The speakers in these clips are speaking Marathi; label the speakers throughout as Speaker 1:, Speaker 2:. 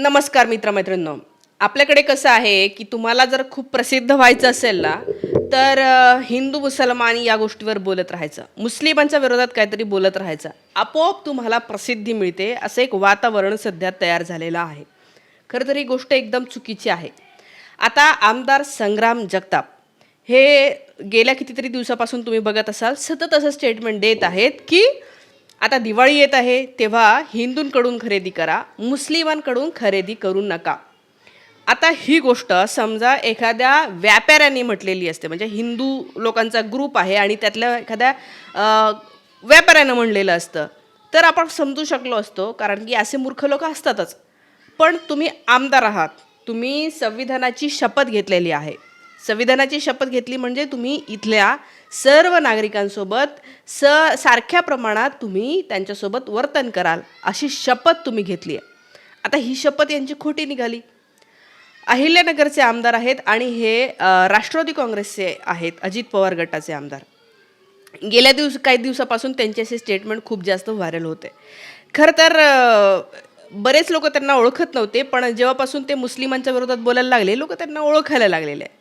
Speaker 1: नमस्कार मित्रमैत्रिणींनो. आपल्याकडे कसं आहे की तुम्हाला जर खूप प्रसिद्ध व्हायचं असेल ना तर हिंदू मुसलमान या गोष्टीवर बोलत राहायचं. मुस्लिमांच्या विरोधात काहीतरी बोलत राहायचं. आपोआप तुम्हाला प्रसिद्धी मिळते असं एक वातावरण सध्या तयार झालेलं आहे. खरं तर ही गोष्ट एकदम चुकीची आहे. आता आमदार संग्राम जगताप हे गेल्या कितीतरी दिवसापासून तुम्ही बघत असाल सतत असं स्टेटमेंट देत आहेत की आता दिवाळी येत आहे तेव्हा हिंदूंकडून खरेदी करा मुस्लिमांकडून खरेदी करू नका. आता ही गोष्ट समजा एखाद्या व्यापाऱ्याने म्हटलेली असते म्हणजे हिंदू लोकांचा ग्रुप आहे आणि त्यातल्या एखाद्या व्यापाऱ्यानं म्हणलेलं असतं. तर आपण समजू शकलो असतो कारण की असे मूर्ख लोक असतातच. पण तुम्ही आमदार आहात तुम्ही संविधानाची शपथ घेतलेली आहे. संविधानाची शपथ घेतली म्हणजे तुम्ही इथल्या सर्व नागरिकांसोबत स सारख्या प्रमाणात तुम्ही त्यांच्यासोबत वर्तन कराल अशी शपथ तुम्ही घेतली आहे. आता ही शपथ यांची खोटी निघाली. अहिल्यानगरचे आमदार आहेत आणि हे राष्ट्रवादी काँग्रेसचे आहेत अजित पवार गटाचे आमदार. गेल्या दिवस काही दिवसापासून त्यांचे असे स्टेटमेंट खूप जास्त व्हायरल होते. खरं तर बरेच लोक त्यांना ओळखत नव्हते पण जेव्हापासून ते मुस्लिमांच्या विरोधात बोलायला लागले लोक त्यांना ओळखायला लागलेले आहे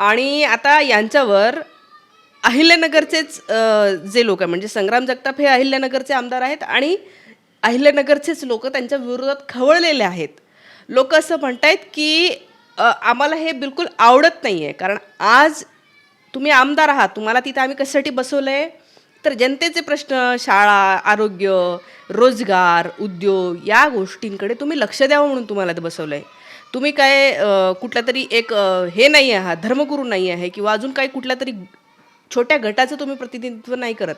Speaker 1: आणि आता यांच्यावर अहिल्यानगरचेच जे लोक आहे म्हणजे संग्राम जगताप हे अहिल्यानगरचे आमदार आहेत आणि अहिल्यानगरचेच लोक त्यांच्या विरोधात खवळलेले आहेत. लोक असं म्हणत आहेत की आम्हाला हे बिलकुल आवडत नाही आहे कारण आज तुम्ही आमदार आहात तुम्हाला तिथं आम्ही कशासाठी बसवलं आहे तर जनतेचे प्रश्न शाळा आरोग्य रोजगार उद्योग या गोष्टींकडे तुम्ही लक्ष द्यावं म्हणून तुम्हाला ते बसवलं आहे तुम्ही काय कुठला तरी एक हे नाही आहात धर्मगुरू नाही आहे किंवा अजून काही कुठल्या तरी छोट्या गटाचं तुम्ही प्रतिनिधित्व नाही करत.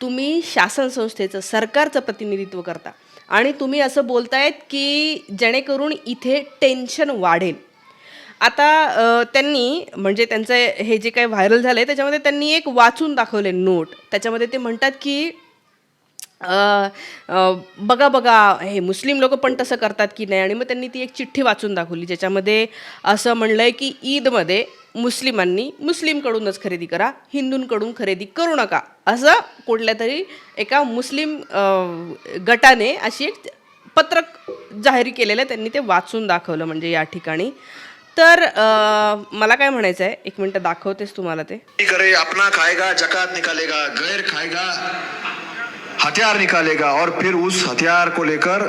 Speaker 1: तुम्ही शासन संस्थेचं सरकारचं प्रतिनिधित्व करता. आणि तुम्ही असं बोलतायत की जेणेकरून इथे टेन्शन वाढेल. आता त्यांनी म्हणजे त्यांचं हे जे काही व्हायरल झालं आहे त्याच्यामध्ये त्यांनी एक वाचून दाखवले नोट. त्याच्यामध्ये ते म्हणतात की बघा बघा हे मुस्लिम लोक पण तसं करतात की नाही? आणि मग त्यांनी ती एक चिठ्ठी वाचून दाखवली ज्याच्यामध्ये असं म्हणलं आहे की ईदमध्ये मुस्लिमांनी मुस्लिमकडूनच खरेदी करा हिंदूंकडून खरेदी करू नका. असं कुठल्या तरी एका मुस्लिम गटाने अशी एक पत्रक जाहीर केलेलं आहे त्यांनी ते वाचून दाखवलं म्हणजे या ठिकाणी. तर अ, मला काय म्हणायचं आहे एक मिनटं दाखवतेस तुम्हाला ते.
Speaker 2: करे अपना खाएगा जक़ात निकालेगा गैर खाएगा हथियार निकालेगा और फिर उस हथियार को लेकर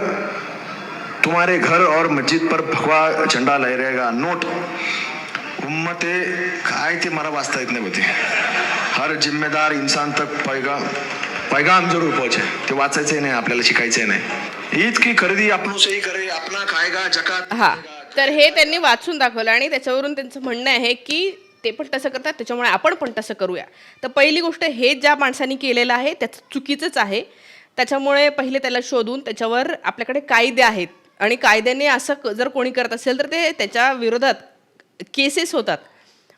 Speaker 2: तुम्हारे घर और मस्जिद पर भगवा झंडा लहरेगा नोट उम्मते काय ते मला वाचता येत नाही होते हर जिम्मेदार इंसान तक पैगा पैगाम जरूर पोहोचे। ते वाचायचंय नाही आपल्याला शिकायचंय नाही। ईद की खरेदी अपनों से ही करे अपना खाएगा जक़ात
Speaker 1: हा। तर हे त्यांनी वाचून दाखवलं आणि त्याच्यावरून त्यांचं म्हणणं आहे की ते पण तसं करतात त्याच्यामुळे आपण पण तसं करूया. तर पहिली गोष्ट हे ज्या माणसांनी केलेलं आहे त्याचं चुकीचंच आहे. त्याच्यामुळे पहिले त्याला शोधून त्याच्यावर आपल्याकडे कायदे आहेत. आणि कायद्याने असं क- जर कोणी करत असेल तर ते त्याच्या विरोधात केसेस होतात.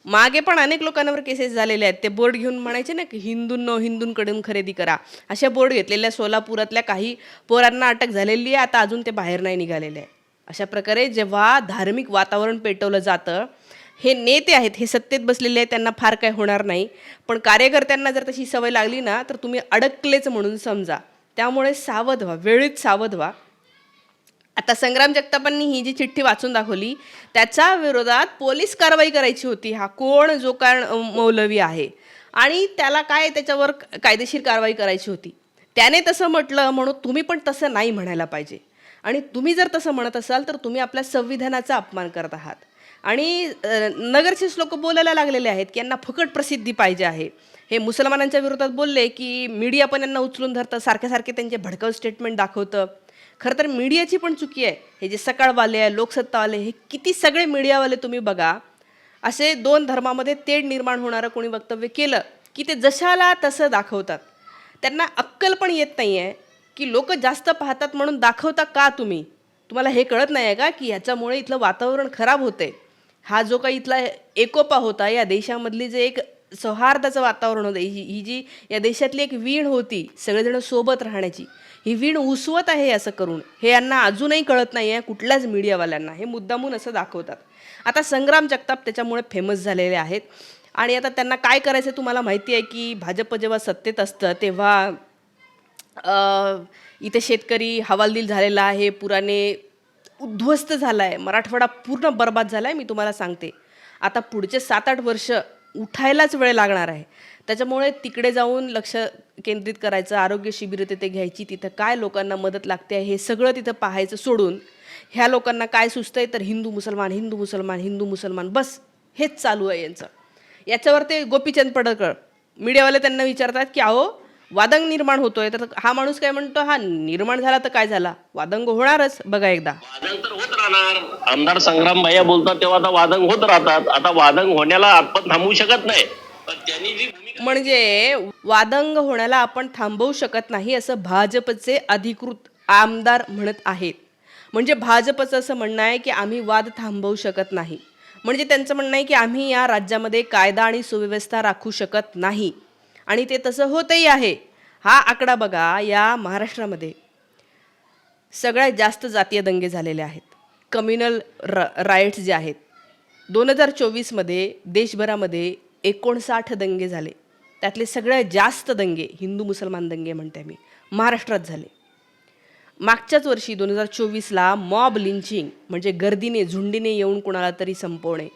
Speaker 1: मागे पण अनेक लोकांवर केसेस झालेले आहेत. ते बोर्ड घेऊन म्हणायचे ना की हिंदूंनो हिंदूंकडून खरेदी करा. अशा बोर्ड घेतलेल्या सोलापुरातल्या काही पोरांना अटक झालेली आहे. आता अजून ते बाहेर नाही निघालेले आहे अशा प्रकारे जेव्हा धार्मिक वातावरण पेटवलं जातं हे नेते आहेत हे सत्तेत बसलेले आहेत त्यांना फार काय होणार नाही. पण कार्यकर्त्यांना जर तशी सवय लागली ना तर तुम्ही अडकलेच म्हणून समजा. त्यामुळे सावध व्हा वेळीच सावध व्हा. आता संग्राम जगतापांनी ही जी चिठ्ठी वाचून दाखवली त्याच्या विरोधात पोलीस कारवाई करायची होती. हा कोण जो कारण मौलवी आहे. आणि त्याला काय त्याच्यावर कायदेशीर कारवाई करायची होती. त्याने तसं म्हटलं म्हणून तुम्ही पण तसं नाही म्हणायला पाहिजे. आणि तुम्ही जर तसं म्हणत असाल तर तुम्ही आपल्या संविधानाचा अपमान करत आहात. आणि नगरचेच लोक बोलायला लागलेले आहेत की यांना फुकट प्रसिद्धी पाहिजे आहे. हे मुसलमानांच्या विरोधात बोलले की मीडिया पण यांना उचलून धरतं सारखे सारखे त्यांचे भडकव स्टेटमेंट दाखवतं. खरं तर मीडियाची पण चुकी आहे. हे जे सकाळवाले आहे लोकसत्तावाले हे किती सगळे मीडियावाले तुम्ही बघा. असे दोन धर्मामध्ये तेढ निर्माण होणारं कोणी वक्तव्य केलं की ते जशाला तसं दाखवतात. त्यांना अक्कल पण येत नाही आहे की लोक जास्त पाहतात म्हणून दाखवता का तुम्ही? तुम्हाला हे कळत नाही आहे का की ह्याच्यामुळे इथलं वातावरण खराब होतंय? हा जो काही इथला एकोपा होता या देशामधली जे एक सौहार्दाचं वातावरण होतं ही ही जी या देशातली एक वीण होती सगळेजण सोबत राहण्याची ही वीण उसवत आहे असं करून हे यांना अजूनही कळत नाही आहे कुठल्याच मीडियावाल्यांना हे मुद्दामून असं दाखवतात. आता संग्राम जगताप त्याच्यामुळे फेमस झालेले आहेत. आणि आता त्यांना काय करायचं तुम्हाला माहिती आहे की भाजप जेव्हा सत्तेत असतं तेव्हा इथे शेतकरी हवालदिल झालेला आहे पुराने उद्ध्वस्त झाला आहे मराठवाडा पूर्ण बर्बाद झाला आहे मी तुम्हाला सांगते. आता पुढचे सात आठ वर्ष उठायलाच वेळ लागणार आहे. त्याच्यामुळे तिकडे जाऊन लक्ष केंद्रित करायचं आरोग्य शिबिरं तिथे घ्यायची तिथं काय लोकांना मदत लागते आहे हे सगळं तिथं पाहायचं सोडून ह्या लोकांना काय सुचतंय तर हिंदू मुसलमान हिंदू मुसलमान हिंदू मुसलमान बस हेच चालू आहे यांचं. याच्यावर ते गोपीचंद पडळकर मीडियावाले त्यांना विचारतात की अहो वादंग निर्माण होतोय तर हा माणूस काय म्हणतो हा निर्माण झाला तर काय झाला? वादंग होणारच बघा एकदा.
Speaker 3: वादंग तर होत राहणार. आमदार संग्राम भैया बोलतात तेव्हा आता वादंग होत राहतात. आता वादंग होण्याला आपण थांबवू शकत नाही. पण त्यांनी जी भूमिका
Speaker 1: म्हणजे वादंग होण्याला आपण थांबवू शकत नाही असं भाजपचे अधिकृत आमदार म्हणत आहेत. म्हणजे भाजपचं असं म्हणणं आहे की आम्ही वाद थांबवू शकत नाही. म्हणजे त्यांचं म्हणणं आहे की आम्ही या राज्यामध्ये कायदा आणि सुव्यवस्था राखू शकत नाही. आणि ते तसं होतही आहे. हा आकडा बघा या महाराष्ट्रामध्ये. सगळ्यात जास्त जातीय दंगे झालेले आहेत. कम्युनल र रायट्स जे आहेत. दोन हजार चोवीसमध्ये देशभरामध्ये एकोणसाठ दंगे झाले. त्यातले सगळ्यात जास्त दंगे हिंदू मुसलमान दंगे म्हणते मी महाराष्ट्रात झाले. मागच्याच वर्षी दोन हजार चोवीसला मॉब लिंचिंग म्हणजे गर्दीने झुंडीने येऊन कुणाला तरी संपवणे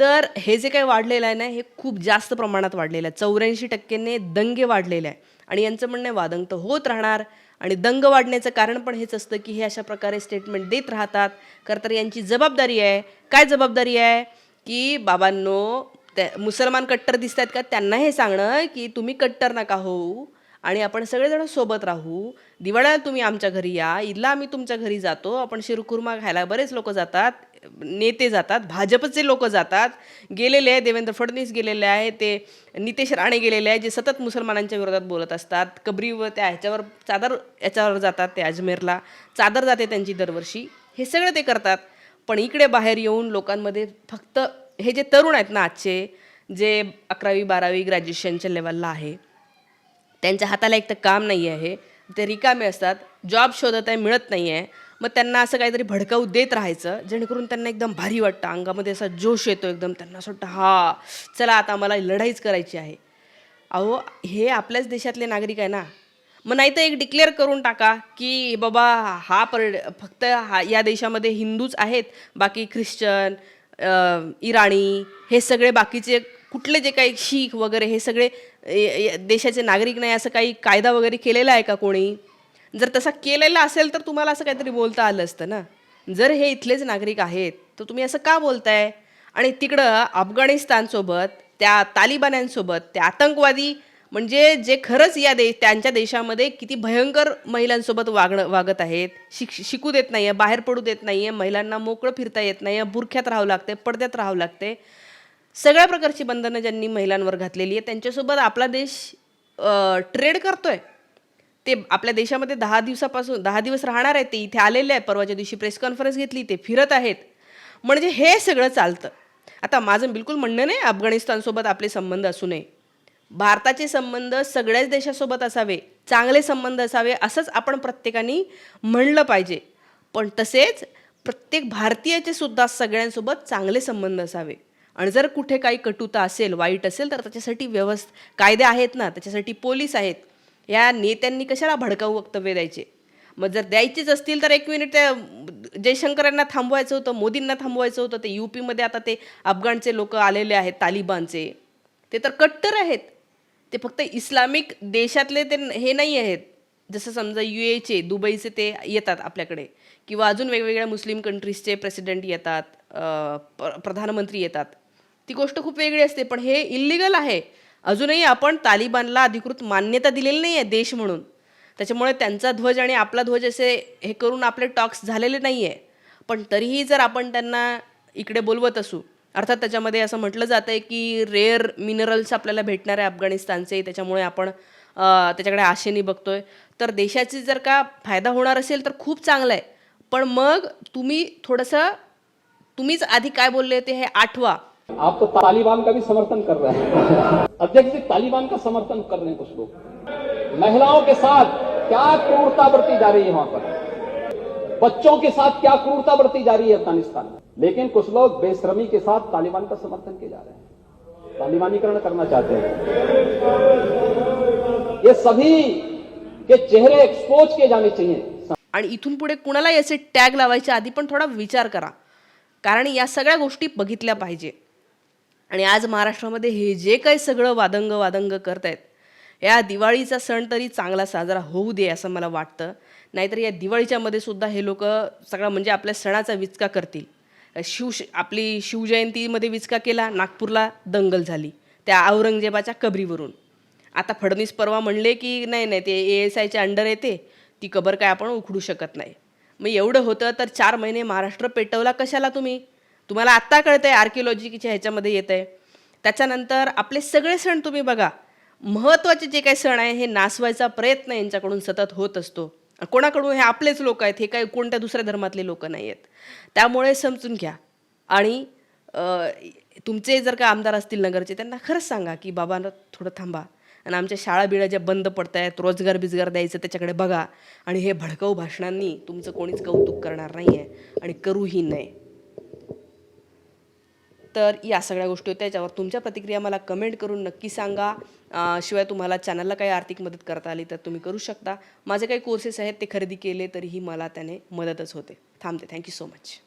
Speaker 1: तर हे जे काही वाढलेलं आहे ना हे खूप जास्त प्रमाणात वाढलेलं आहे. चौऱ्याऐंशी टक्क्यांनी दंगे वाढलेले आहे. आणि यांचं म्हणणं आहे वादंग तर होत राहणार आणि दंग वाढण्याचं कारण पण हेच असतं की हे अशा प्रकारे स्टेटमेंट देत राहतात. खरं तर यांची जबाबदारी आहे. काय जबाबदारी आहे? की बाबांनो त्या मुसलमान कट्टर दिसत आहेत का? त्यांना हे सांगणं की तुम्ही कट्टर नका होऊ आणि आपण सगळेजण सोबत राहू. दिवाळ्याला तुम्ही आमच्या घरी या. ईदला आम्ही तुमच्या घरी जातो. आपण शिरखुर्मा खायला बरेच लोक जातात. नेते जातात भाजपचे लोक जातात. गेलेले आहे देवेंद्र फडणवीस गेलेले आहे ते नितेश राणे गेलेले आहे जे सतत मुसलमानांच्या विरोधात बोलत असतात. कबरी त्या ह्याच्यावर चादर याच्यावर जातात ते अजमेरला. चादर जाते त्यांची दरवर्षी. हे सगळं ते करतात. पण इकडे बाहेर येऊन लोकांमध्ये फक्त हे जे तरुण आहेत ना आजचे जे अकरावी बारावी ग्रॅज्युएशनच्या लेवलला आहे त्यांच्या हाताला एक तर काम नाही आहे ते रिकामे असतात. जॉब शोधत आहे मिळत नाही आहे मग त्यांना असं काहीतरी भडकावू देत राहायचं जेणेकरून त्यांना एकदम भारी वाटतं. अंगामध्ये असा जोश येतो एकदम. त्यांना असं वाटतं हा चला आता मला लढाईच करायची आहे. अहो हे आपल्याच देशातले नागरिक आहे ना. मग नाही तर एक डिक्लेअर करून टाका की बाबा हा पर फक्त हा या देशामध्ये हिंदूच आहेत बाकी ख्रिश्चन इराणी हे सगळे बाकीचे कुठले जे काही शीख वगैरे हे सगळे ए- देशाचे नागरिक नाही असं काही कायदा वगैरे केलेला आहे का कोणी? जर तसा केलेला असेल तर तुम्हाला असं काहीतरी बोलता आलं असतं ना. जर हे इथलेच नागरिक आहेत तर तुम्ही असं का बोलताय? आणि तिकडं अफगाणिस्तानसोबत त्या तालिबान्यांसोबत त्या आतंकवादी म्हणजे जे खरंच या दे त्यांच्या देशामध्ये किती भयंकर महिलांसोबत वागणं वागत आहेत. शिक शिकू देत नाही आहे बाहेर पडू देत नाही आहे महिलांना मोकळं फिरता येत नाही आहे बुरख्यात राहावं लागते पडद्यात राहावं लागते सगळ्या प्रकारची बंधनं ज्यांनी महिलांवर घातलेली आहे त्यांच्यासोबत आपला देश ट्रेड करतोय. ते आपल्या देशामध्ये दहा दिवसापासून दहा दिवस राहणार आहेत ते इथे आलेले आहेत. परवाच्या दिवशी प्रेस कॉन्फरन्स घेतली ते फिरत आहेत. म्हणजे हे सगळं चालतं. आता माझं बिलकुल म्हणणं नाही अफगाणिस्तानसोबत आपले संबंध असू नये. भारताचे संबंध सगळ्याच देशासोबत असावे चांगले संबंध असावे असंच आपण प्रत्येकाने म्हणलं पाहिजे. पण तसेच प्रत्येक भारतीयाचे सुद्धा सगळ्यांसोबत चांगले संबंध असावे. आणि जर कुठे काही कटुता असेल वाईट असेल तर त्याच्यासाठी व्यवस्थ कायदे आहेत ना त्याच्यासाठी पोलीस आहेत. या नेत्यांनी कशाला भडकाऊ वक्तव्य द्यायचे? मग जर द्यायचीच असतील तर एक मिनिट त्या जयशंकर यांना थांबवायचं होतं मोदींना थांबवायचं होतं ते यू पीमध्ये आता ते अफगाणचे लोक आलेले आहेत तालिबानचे. ते तर कट्टर आहेत. ते फक्त इस्लामिक देशातले ते हे नाही आहेत. जसं समजा यू एचे दुबईचे ते येतात आपल्याकडे. किंवा अजून वेगवेगळ्या मुस्लिम कंट्रीजचे प्रेसिडेंट येतात प- प्रधानमंत्री येतात. ती गोष्ट खूप वेगळी असते पण हे इल्लिगल आहे. अजूनही आपण तालिबानला अधिकृत मान्यता दिलेली नाही आहे देश म्हणून. त्याच्यामुळे त्यांचा ध्वज आणि आपला ध्वज असे हे करून आपले टॉक्स झालेले नाही आहे पण तरीही जर आपण त्यांना इकडे बोलवत असू अर्थात त्याच्यामध्ये असं म्हटलं जातं आहे की रेअर मिनरल्स आपल्याला भेटणार आहे अफगाणिस्तानचे त्याच्यामुळे आपण त्याच्याकडे आशेने बघतोय. तर देशाची जर का फायदा होणार असेल तर खूप चांगलं आहे पण मग तुम्ही थोडंसं तुम्हीच आधी काय बोलले ते हे आठवा.
Speaker 4: आप तो तालिबान का भी समर्थन कर रहे हैं। अध्यक्ष जी तालिबान का समर्थन कर रहे हैं कुछ लोग। महिलाओं के साथ क्या क्रूरता बरती जा रही है वहां पर? बच्चों के साथ क्या क्रूरता बरती जा रही है अफगानिस्तान में? लेकिन कुछ लोग बेश्रमी के साथ तालिबान का समर्थन किए जा रहे हैं। तालिबानीकरण करना चाहते हैं। ये सभी के चेहरे एक्सपोज किए जाने चाहिए।
Speaker 1: आणि इथून पुढे कुणालाही असे टॅग लावायच्या आधी पण थोडा विचार करा. कारण या सगळ्या गोष्टी बघितल्या पाहिजे. आणि आज महाराष्ट्रामध्ये हे जे काही सगळं वादंग वादंग करत आहेत या दिवाळीचा सण तरी चांगला साजरा होऊ दे असं मला वाटतं. नाहीतर या दिवाळीच्यामध्ये सुद्धा हे लोक सगळं म्हणजे आपल्या सणाचा विचका करतील. शिव आपली शिवजयंतीमध्ये विचका केला नागपूरला दंगल झाली त्या औरंगजेबाच्या कबरीवरून. आता फडणवीस परवा म्हणले की नाही नाही ते ए एस आयच्या अंडर येते ती कबर काय आपण उखडू शकत नाही. मग एवढं होतं तर चार महिने महाराष्ट्र पेटवला कशाला तुम्ही? तुम्हाला आत्ता कळतं आहे आर्किओलॉजीच्या ह्याच्यामध्ये येत आहे त्याच्यानंतर आपले सगळे सण तुम्ही बघा. महत्त्वाचे जे काही सण आहे हे नासवायचा प्रयत्न यांच्याकडून सतत होत असतो. कोणाकडून? हे आपलेच लोक आहेत. हे काही कोणत्या दुसऱ्या धर्मातले लोक नाही आहेत. त्यामुळे समजून घ्या. आणि तुमचे जर का आमदार असतील नगरचे त्यांना खरंच सांगा की बाबांना थोडं थांबा. आणि आमच्या शाळा बिळा ज्या बंद पडत आहेत रोजगार बिजगार द्यायचं त्याच्याकडे बघा. आणि हे भडकाऊ भाषणांनी तुमचं कोणीच कौतुक करणार नाही आहे आणि करूही नये. तर या सगळ्या गोष्टी होत्या. त्याच्यावर तुमच्या प्रतिक्रिया मला कमेंट करून नक्की सांगा. शिवाय तुम्हाला चॅनलला काही आर्थिक मदत करता आली तर तुम्ही करू शकता. माझे काही कोर्सेस आहेत ते खरेदी केले तरीही मला त्याने मदतच होते. थांबते. Thank you so much